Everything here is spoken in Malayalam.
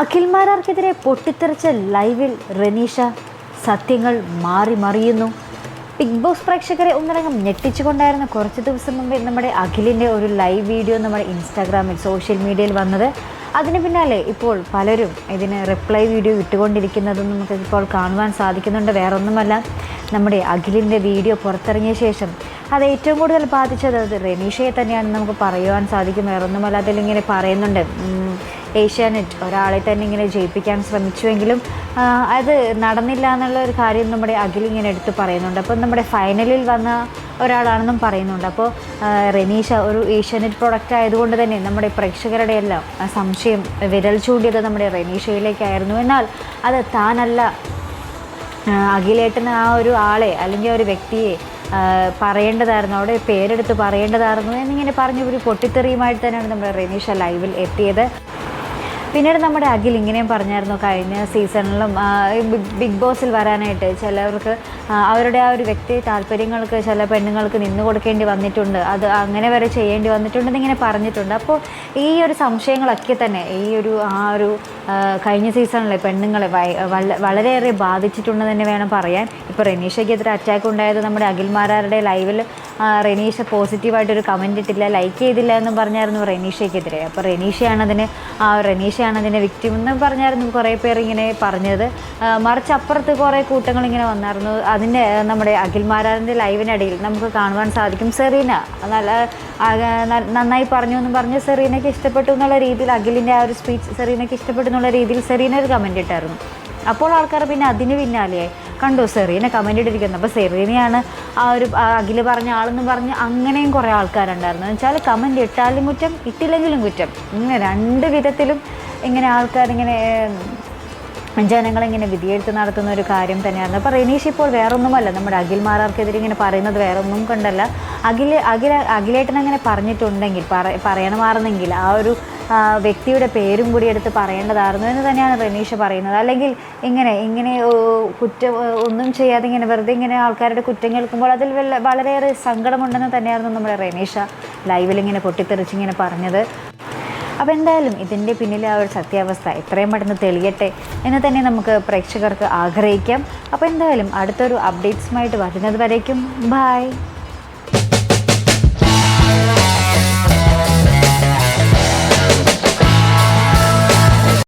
അഖിൽമാരാർക്കെതിരെ പൊട്ടിത്തെറിച്ച ലൈവിൽ റനീഷ സത്യങ്ങൾ മാറി മറിയുന്നു. ബിഗ് ബോസ് പ്രേക്ഷകരെ ഒന്നടങ്കം ഞെട്ടിച്ചുകൊണ്ടായിരുന്നു കുറച്ച് ദിവസം മുമ്പേ നമ്മുടെ അഖിലിന്റെ ഒരു ലൈവ് വീഡിയോ നമ്മുടെ ഇൻസ്റ്റാഗ്രാമിൽ സോഷ്യൽ മീഡിയയിൽ വന്നത്. അതിന് പിന്നാലെ ഇപ്പോൾ പലരും ഇതിന് റിപ്ലൈ വീഡിയോ ഇട്ടുകൊണ്ടിരിക്കുന്നതും നമുക്ക് ഇപ്പോൾ കാണുവാൻ സാധിക്കുന്നുണ്ട്. വേറൊന്നുമല്ല നമ്മുടെ അഖിലിന്റെ വീഡിയോ പുറത്തിറങ്ങിയ ശേഷം അത് ഏറ്റവും കൂടുതൽ ബാധിച്ചത് അത് റെനീഷയെ തന്നെയാണെന്ന് നമുക്ക് പറയുവാൻ സാധിക്കും. വേറൊന്നുമല്ല അതിലിങ്ങനെ പറയുന്നുണ്ട്. ഏഷ്യാനെറ്റ് ഒരാളെ തന്നെ ഇങ്ങനെ ജയിപ്പിക്കാൻ ശ്രമിച്ചുവെങ്കിലും അത് നടന്നില്ല എന്നുള്ള ഒരു കാര്യം നമ്മുടെ അഖിൽ ഇങ്ങനെ എടുത്ത് പറയുന്നുണ്ട്. അപ്പോൾ നമ്മുടെ ഫൈനലിൽ വന്ന ഒരാളാണെന്നും പറയുന്നുണ്ട്. അപ്പോൾ റെനീഷ ഒരു ഏഷ്യാനെറ്റ് പ്രൊഡക്റ്റ് ആയതുകൊണ്ട് തന്നെ നമ്മുടെ പ്രേക്ഷകരുടെ എല്ലാം സംശയം വിരൽ ചൂണ്ടിയത് നമ്മുടെ റെനീഷയിലേക്കായിരുന്നു. എന്നാൽ അത് താനല്ല. അഖിലേട്ടൻ ആ ഒരു ആളെ അല്ലെങ്കിൽ ഒരു വ്യക്തിയെ പറയേണ്ടതായിരുന്നു. അവിടെ പേരെടുത്ത് പറയേണ്ടതായിരുന്നു എന്നിങ്ങനെ പറഞ്ഞ ഒരു പൊട്ടിത്തെറിയുമായിട്ട് തന്നെയാണ് നമ്മുടെ റെനീഷ ലൈവിൽ എത്തിയത്. പിന്നീട് നമ്മുടെ അഖിൽ ഇങ്ങനെയും പറഞ്ഞായിരുന്നു കഴിഞ്ഞ സീസണിലും ബിഗ് ബോസിൽ വരാനായിട്ട് ചിലവർക്ക് അവരുടെ ആ ഒരു വ്യക്തി താല്പര്യങ്ങൾക്ക് ചില പെണ്ണുങ്ങൾക്ക് നിന്നു കൊടുക്കേണ്ടി വന്നിട്ടുണ്ട്. അത് അങ്ങനെ വരെ ചെയ്യേണ്ടി വന്നിട്ടുണ്ടെന്ന് ഇങ്ങനെ പറഞ്ഞിട്ടുണ്ട്. അപ്പോൾ ഈ ഒരു സംശയങ്ങളൊക്കെ തന്നെ ഈ ഒരു ആ ഒരു കഴിഞ്ഞ സീസണിലെ പെണ്ണുങ്ങളെ വളരെയേറെ ബാധിച്ചിട്ടുണ്ടെന്ന് തന്നെ വേണം പറയാൻ. ഇപ്പോൾ റെനീഷയ്ക്കെതിരെ അറ്റാക്ക് ഉണ്ടായത് നമ്മുടെ അഖിൽമാരാരുടെ ലൈവിൽ റെനീഷ പോസിറ്റീവായിട്ടൊരു കമന്റ് ഇട്ടില്ല ലൈക്ക് ചെയ്തില്ല എന്ന് പറഞ്ഞായിരുന്നു റെനീഷയ്ക്കെതിരെ. അപ്പോൾ റെനീഷയാണ് അതിന് ആ റെനീഷയാണ് അതിനെ വിക്ടിം എന്ന് പറഞ്ഞായിരുന്നു കുറേ പേർ ഇങ്ങനെ പറഞ്ഞത്. മറിച്ച് അപ്പുറത്ത് കുറേ കൂട്ടങ്ങൾ ഇങ്ങനെ വന്നായിരുന്നു. അതിന്റെ നമ്മുടെ അഖിൽമാരാറിന്റെ ലൈവിനിടയിൽ നമുക്ക് കാണുവാൻ സാധിക്കും. സെറീന നല്ല നന്നായി പറഞ്ഞു എന്ന് പറഞ്ഞ് സെറീനയ്ക്ക് ഇഷ്ടപ്പെട്ടു എന്നുള്ള രീതിയിൽ അഖിലിന്റെ ആ ഒരു സ്പീച്ച് സെറീനയ്ക്ക് ഇഷ്ടപ്പെട്ടു എന്നുള്ള രീതിയിൽ സെറീന ഒരു കമന്റ് ഇട്ടായിരുന്നു. അപ്പോൾ ആൾക്കാർ പിന്നെ അതിന് പിന്നാലെയായി. കണ്ടു സെറീനെ കമന്റ് ഇട്ടിരിക്കുന്നത് അപ്പോൾ സെറീനയാണ് ആ ഒരു അഖിൽ പറഞ്ഞ ആളെന്ന് പറഞ്ഞ് അങ്ങനെയും കുറേ ആൾക്കാരുണ്ടായിരുന്നു. എന്ന് വെച്ചാൽ കമന്റ് ഇട്ടാലും കുറ്റം ഇട്ടില്ലെങ്കിലും കുറ്റം. ഇങ്ങനെ രണ്ട് വിധത്തിലും ഇങ്ങനെ ആൾക്കാരിങ്ങനെ ജനങ്ങളിങ്ങനെ വിധിയെഴുത്ത് നടത്തുന്ന ഒരു കാര്യം തന്നെയായിരുന്നു. അപ്പോൾ റെനീഷ് ഇപ്പോൾ വേറൊന്നുമല്ല. നമ്മുടെ അഖിൽ മാറാർക്കെതിരെ ഇങ്ങനെ പറയുന്നത് വേറൊന്നും കണ്ടല്ല. അഖിൽ അഖില അഖിലേട്ടൻ അങ്ങനെ പറഞ്ഞിട്ടുണ്ടെങ്കിൽ പറ പറയണമായിരുന്നെങ്കിൽ ആ ഒരു വ്യക്തിയുടെ പേരും കൂടി എടുത്ത് പറയേണ്ടതായിരുന്നു എന്ന് തന്നെയാണ് റെനീഷ് പറയുന്നത്. അല്ലെങ്കിൽ ഇങ്ങനെ ഇങ്ങനെ കുറ്റ ഒന്നും ചെയ്യാതെ ഇങ്ങനെ വെറുതെ ഇങ്ങനെ ആൾക്കാരുടെ കുറ്റം കേൾക്കുമ്പോൾ അതിൽ വളരെയേറെ സങ്കടമുണ്ടെന്ന് തന്നെയായിരുന്നു നമ്മുടെ റെനീഷ ലൈവിൽ ഇങ്ങനെ പൊട്ടിത്തെറിച്ച് ഇങ്ങനെ പറഞ്ഞത്. അപ്പോൾ എന്തായാലും ഇതിന്റെ പിന്നിലെ ആ ഒരു സത്യാവസ്ഥ എത്രയും പെട്ടെന്ന് തെളിയട്ടെ എന്ന് തന്നെ നമുക്ക് പ്രേക്ഷകർക്ക് ആഗ്രഹിക്കാം. അപ്പോൾ എന്തായാലും അടുത്തൊരു അപ്ഡേറ്റ്സുമായിട്ട് വരുന്നത് വരേക്കും. ബായ്